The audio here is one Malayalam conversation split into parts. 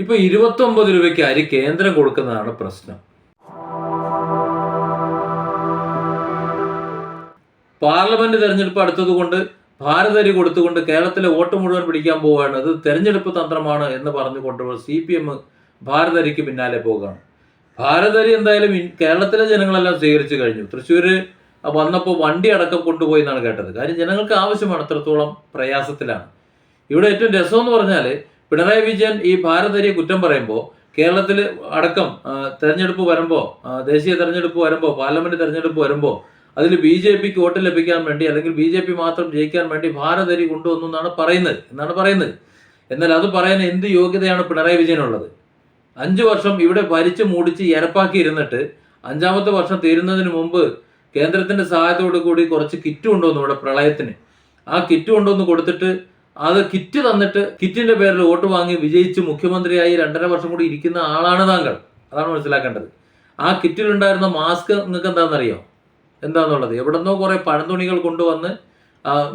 ഇപ്പൊ ഇരുപത്തൊമ്പത് രൂപയ്ക്ക് അരി കേന്ദ്രം കൊടുക്കുന്നതാണ് പ്രശ്നം. പാർലമെന്റ് തെരഞ്ഞെടുപ്പ് അടുത്തതുകൊണ്ട് ഭാരതരി കൊടുത്തുകൊണ്ട് കേരളത്തിലെ വോട്ട് മുഴുവൻ പിടിക്കാൻ പോവുകയാണ്. അത് തെരഞ്ഞെടുപ്പ് തന്ത്രമാണ് എന്ന് പറഞ്ഞുകൊണ്ട് സി പി എം ഭാരതരിക്ക് പിന്നാലെ പോവുകയാണ്. ഭാരതരി എന്തായാലും കേരളത്തിലെ ജനങ്ങളെല്ലാം സ്വീകരിച്ചു കഴിഞ്ഞു. തൃശ്ശൂര് വന്നപ്പോൾ വണ്ടി അടക്കം കൊണ്ടുപോയി എന്നാണ് കേട്ടത്. കാര്യം ജനങ്ങൾക്ക് ആവശ്യമാണ് അത്രത്തോളം പ്രയാസത്തിലാണ്. ഇവിടെ ഏറ്റവും രസം എന്ന് പറഞ്ഞാൽ പിണറായി വിജയൻ ഈ ഭാരതരിയെ കുറ്റം പറയുമ്പോൾ കേരളത്തിൽ അടക്കം തെരഞ്ഞെടുപ്പ് വരുമ്പോൾ ദേശീയ തെരഞ്ഞെടുപ്പ് വരുമ്പോൾ പാർലമെന്റ് തെരഞ്ഞെടുപ്പ് വരുമ്പോൾ അതിൽ ബി ജെ പിക്ക് വോട്ട് ലഭിക്കാൻ വേണ്ടി അല്ലെങ്കിൽ ബി ജെ പി മാത്രം ജയിക്കാൻ വേണ്ടി ഭാരതരി കൊണ്ടുവന്നു എന്നാണ് പറയുന്നത് എന്നാണ് പറയുന്നത്. എന്നാൽ അത് പറയാൻ എന്ത് യോഗ്യതയാണ് പിണറായി വിജയനുള്ളത്? അഞ്ചു വർഷം ഇവിടെ ഭരിച്ചു മൂടിച്ച് എരപ്പാക്കി ഇരുന്നിട്ട് അഞ്ചാമത്തെ വർഷം തീരുന്നതിന് മുമ്പ് കേന്ദ്രത്തിന്റെ സഹായത്തോടു കൂടി കുറച്ച് കിറ്റ് കൊണ്ടുവന്നു ഇവിടെ പ്രളയത്തിന്. ആ കിറ്റ് കൊണ്ടുവന്ന് കൊടുത്തിട്ട് അത് കിറ്റ് തന്നിട്ട് കിറ്റിന്റെ പേരിൽ വോട്ട് വാങ്ങി വിജയിച്ച് മുഖ്യമന്ത്രിയായി രണ്ടര വർഷം കൂടി ഇരിക്കുന്ന ആളാണ് താങ്കൾ. അതാണ് മനസ്സിലാക്കേണ്ടത്. ആ കിറ്റിലുണ്ടായിരുന്ന മാസ്ക് നിങ്ങൾക്ക് എന്താണെന്നറിയോ? എന്താണെന്നുള്ളത് എവിടെന്നോ കുറെ പഴന്തുണികൾ കൊണ്ടുവന്ന്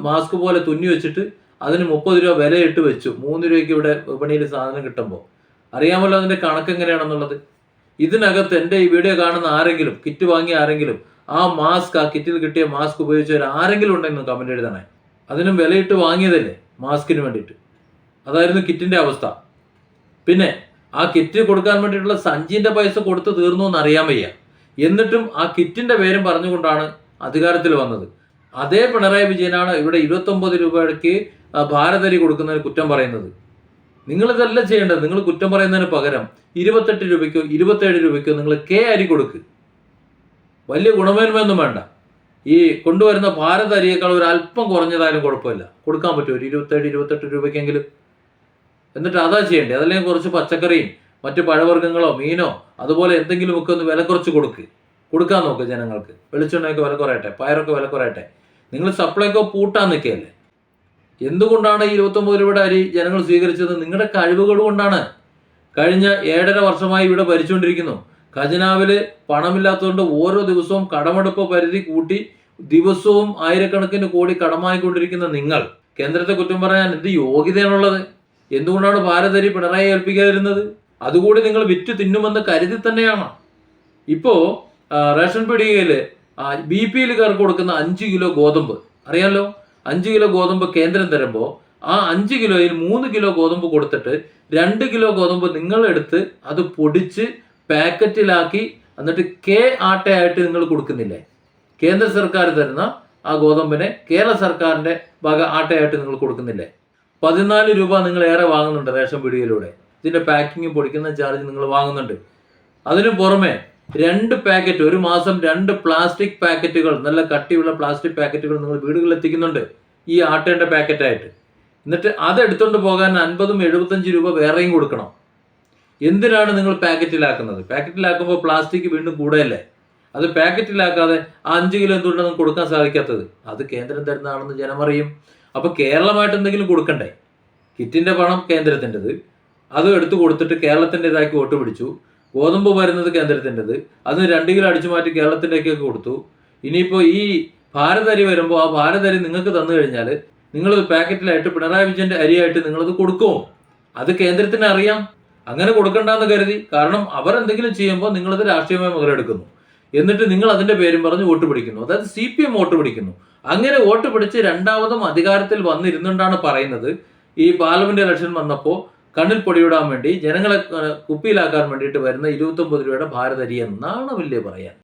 മാസ്ക് പോലെ തുന്നി വെച്ചിട്ട് അതിന് മുപ്പത് രൂപ വിലയിട്ട് വെച്ചു. മൂന്ന് രൂപയ്ക്ക് ഇവിടെ വിപണിയിൽ സാധനം കിട്ടുമ്പോൾ. അറിയാമല്ലോ അതിന്റെ കണക്ക് എങ്ങനെയാണെന്നുള്ളത്? ഇതിനകത്ത് എന്റെ ഈ വീഡിയോ കാണുന്ന ആരെങ്കിലും കിറ്റ് വാങ്ങിയ ആരെങ്കിലും ആ മാസ്ക് ആ കിറ്റിൽ കിട്ടിയ മാസ്ക് ഉപയോഗിച്ചവർ ആരെങ്കിലും ഉണ്ടെങ്കിൽ കമന്റ് എഴുതണേ. അതിനും വിലയിട്ട് വാങ്ങിയതല്ലേ? മാസ്കിന് വേണ്ടിയിട്ട്. അതായിരുന്നു കിറ്റിന്റെ അവസ്ഥ. പിന്നെ ആ കിറ്റ് കൊടുക്കാൻ വേണ്ടിയിട്ടുള്ള സഞ്ചിന്റെ പൈസ കൊടുത്ത് തീർന്നു എന്ന് അറിയാൻ വയ്യ. എന്നിട്ടും ആ കിറ്റിന്റെ പേരും പറഞ്ഞുകൊണ്ടാണ് അധികാരത്തിൽ വന്നത്. അതേ പിണറായി വിജയനാണ് ഇവിടെ ഇരുപത്തൊമ്പത് രൂപയ്ക്ക് ഭാരതരി കൊടുക്കുന്നതിന് കുറ്റം പറയുന്നത്. നിങ്ങൾ ഇതല്ല ചെയ്യേണ്ടത്. നിങ്ങൾ കുറ്റം പറയുന്നതിന് പകരം ഇരുപത്തെട്ട് രൂപയ്ക്കോ ഇരുപത്തേഴ് രൂപയ്ക്കോ നിങ്ങൾ കെ അരി കൊടുക്ക്. വലിയ ഗുണമേന്മയൊന്നും വേണ്ട. ഈ കൊണ്ടുവരുന്ന ഭാരത അരിയേക്കാൾ ഒരു അല്പം കുറഞ്ഞതായാലും കുഴപ്പമില്ല. കൊടുക്കാൻ പറ്റുമോ ഒരു ഇരുപത്തേഴ് ഇരുപത്തെട്ട് രൂപയ്ക്കെങ്കിലും. എന്നിട്ട് അതാ ചെയ്യേണ്ടത് അതല്ലെങ്കിൽ കുറച്ച് പച്ചക്കറിയും മറ്റു പഴവർഗങ്ങളോ മീനോ അതുപോലെ എന്തെങ്കിലുമൊക്കെ ഒന്ന് വില കുറച്ച് കൊടുക്ക്. കൊടുക്കാൻ നോക്ക് ജനങ്ങൾക്ക്. വെളിച്ചെണ്ണയൊക്കെ വില കുറയട്ടെ പയറൊക്കെ വില കുറയട്ടെ. നിങ്ങൾ സപ്ലൈക്കോ പൂട്ടാൻ നിൽക്കുകയല്ലേ? എന്തുകൊണ്ടാണ് ഈ ഇരുപത്തൊമ്പത് രൂപയുടെ അരി ജനങ്ങൾ സ്വീകരിച്ചത്? നിങ്ങളുടെ കഴിവുകൾ കൊണ്ടാണ്. കഴിഞ്ഞ ഏഴര വർഷമായി ഇവിടെ ഭരിച്ചുകൊണ്ടിരിക്കുന്നു. ഖജനാവിൽ പണമില്ലാത്തതുകൊണ്ട് ഓരോ ദിവസവും കടമെടുപ്പ് പരിധി കൂട്ടി ദിവസവും ആയിരക്കണക്കിന് കോടി കടമായിക്കൊണ്ടിരിക്കുന്ന നിങ്ങൾ കേന്ദ്രത്തെ കുറ്റം പറയാൻ എന്ത് യോഗ്യതയാണുള്ളത്? എന്തുകൊണ്ടാണ് ഭാരതരി പിണറായി ഏൽപ്പിക്കാതിരുന്നത്? അതുകൂടി നിങ്ങൾ വിറ്റ് തിന്നുമെന്ന് കരുതി തന്നെയാണ്. ഇപ്പോ റേഷൻ പീടികയിൽ ബി പി കൊടുക്കുന്ന അഞ്ച് കിലോ ഗോതമ്പ് അറിയാലോ? അഞ്ച് കിലോ ഗോതമ്പ് കേന്ദ്രം തരുമ്പോൾ ആ അഞ്ച് കിലോയിൽ മൂന്ന് കിലോ ഗോതമ്പ് കൊടുത്തിട്ട് രണ്ട് കിലോ ഗോതമ്പ് നിങ്ങൾ എടുത്ത് അത് പൊടിച്ച് പാക്കറ്റിലാക്കി എന്നിട്ട് കെ ആട്ടയായിട്ട് നിങ്ങൾ കൊടുക്കുന്നില്ലേ? കേന്ദ്ര സർക്കാർ തരുന്ന ആ ഗോതമ്പിനെ കേരള സർക്കാരിന്റെ വക ആട്ടയായിട്ട് നിങ്ങൾ കൊടുക്കുന്നില്ലേ? പതിനാല് രൂപ നിങ്ങൾ ഏറെ വാങ്ങുന്നുണ്ട് റേഷൻ പീടികയിലൂടെ. ഇതിന്റെ പാക്കിങ് പൊടിക്കുന്ന ചാർജ് നിങ്ങൾ വാങ്ങുന്നുണ്ട്. അതിനു പുറമെ രണ്ട് പാക്കറ്റ് ഒരു മാസം രണ്ട് പ്ലാസ്റ്റിക് പാക്കറ്റുകൾ നല്ല കട്ടിയുള്ള പ്ലാസ്റ്റിക് പാക്കറ്റുകൾ നിങ്ങൾ വീടുകളിൽ എത്തിക്കുന്നുണ്ട് ഈ ആട്ടേന്റെ പാക്കറ്റായിട്ട്. എന്നിട്ട് അത് എടുത്തുകൊണ്ട് പോകാൻ അൻപതും എഴുപത്തഞ്ച് രൂപ വേറെയും കൊടുക്കണം. എന്തിനാണ് നിങ്ങൾ പാക്കറ്റിലാക്കുന്നത്? പാക്കറ്റിലാക്കുമ്പോൾ പ്ലാസ്റ്റിക് വീണ്ടും കൂടെയല്ലേ? അത് പാക്കറ്റിലാക്കാതെ അഞ്ച് കിലോ എന്തുകൊണ്ടൊന്നും കൊടുക്കാൻ സാധിക്കാത്തത്? അത് കേന്ദ്രം തരുന്നതാണെന്ന് ജനമറിയും അപ്പോൾ കേരളമായിട്ട് എന്തെങ്കിലും കൊടുക്കണ്ടേ? കിറ്റിന്റെ പണം കേന്ദ്രത്തിന്റെത്. അത് എടുത്തു കൊടുത്തിട്ട് കേരളത്തിന്റെ ഇതാക്കി വോട്ട് പിടിച്ചു. ഗോതമ്പ് വരുന്നത് കേന്ദ്രത്തിന്റെത്. അതിന് രണ്ട് കിലോ അടിച്ചു മാറ്റി കേരളത്തിന്റെയൊക്കെ കൊടുത്തു. ഇനിയിപ്പോൾ ഈ ഭാരതരി വരുമ്പോൾ ആ ഭാരതരി നിങ്ങൾക്ക് തന്നു കഴിഞ്ഞാൽ നിങ്ങളത് പാക്കറ്റിലായിട്ട് പിണറായി വിജയന്റെ അരിയായിട്ട് നിങ്ങളത് കൊടുക്കുമോ അത് കേന്ദ്രത്തിന് അറിയാം. അങ്ങനെ കൊടുക്കണ്ടെന്ന് കരുതി. കാരണം അവർ എന്തെങ്കിലും ചെയ്യുമ്പോൾ നിങ്ങളത് രാഷ്ട്രീയമായി മുതലെടുക്കുന്നു. എന്നിട്ട് നിങ്ങൾ അതിന്റെ പേരും പറഞ്ഞ് വോട്ട് പിടിക്കുന്നു. അതായത് സി പി എം വോട്ട് പിടിക്കുന്നു. അങ്ങനെ വോട്ട് പിടിച്ച് രണ്ടാമതും അധികാരത്തിൽ വന്നിരുന്നുകൊണ്ടാണ് പറയുന്നത്. ഈ പാർലമെന്റ് ഇലക്ഷൻ വന്നപ്പോൾ കണ്ണിൽ പൊടിയിടാൻ വേണ്ടി ജനങ്ങളെ കുപ്പിയിലാക്കാൻ വേണ്ടിയിട്ട് വരുന്ന ഇരുപത്തൊമ്പത് രൂപയുടെ ഭാരതരി എന്നാണ് വലിയ പറയാൻ.